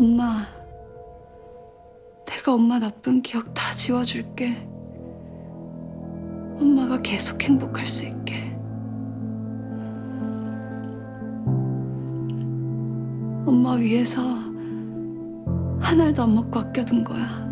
엄마, 내가 엄마 나쁜 기억 다 지워줄게. 엄마가 계속 행복할 수 있게. 엄마 위해서 한 알도 안 먹고 아껴둔 거야.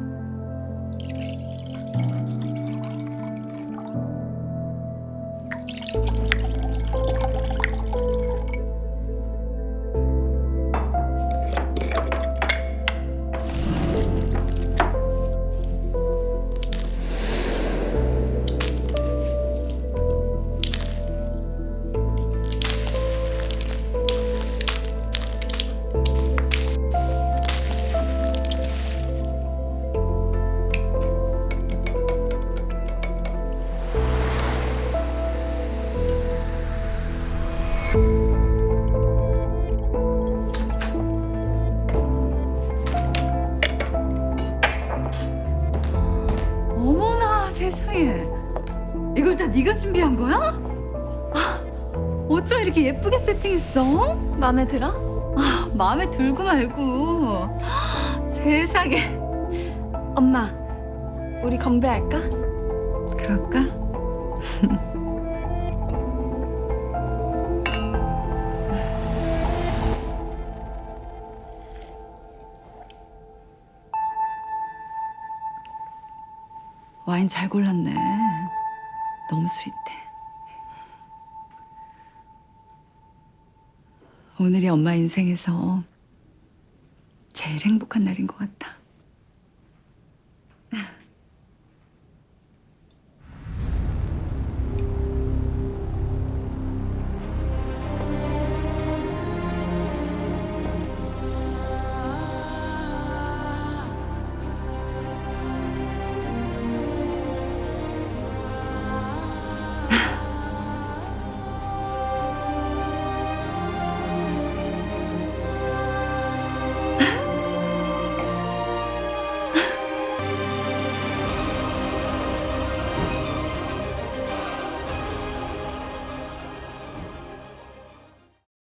세상에 이걸 다 네가 준비한 거야? 아, 어쩜 이렇게 예쁘게 세팅했어? 마음에 들어? 아, 마음에 들고 말고 세상에 엄마, 우리 건배할까? 그럴까? 와인 잘 골랐네. 너무 스윗해. 오늘이 엄마 인생에서 제일 행복한 날인 것 같아.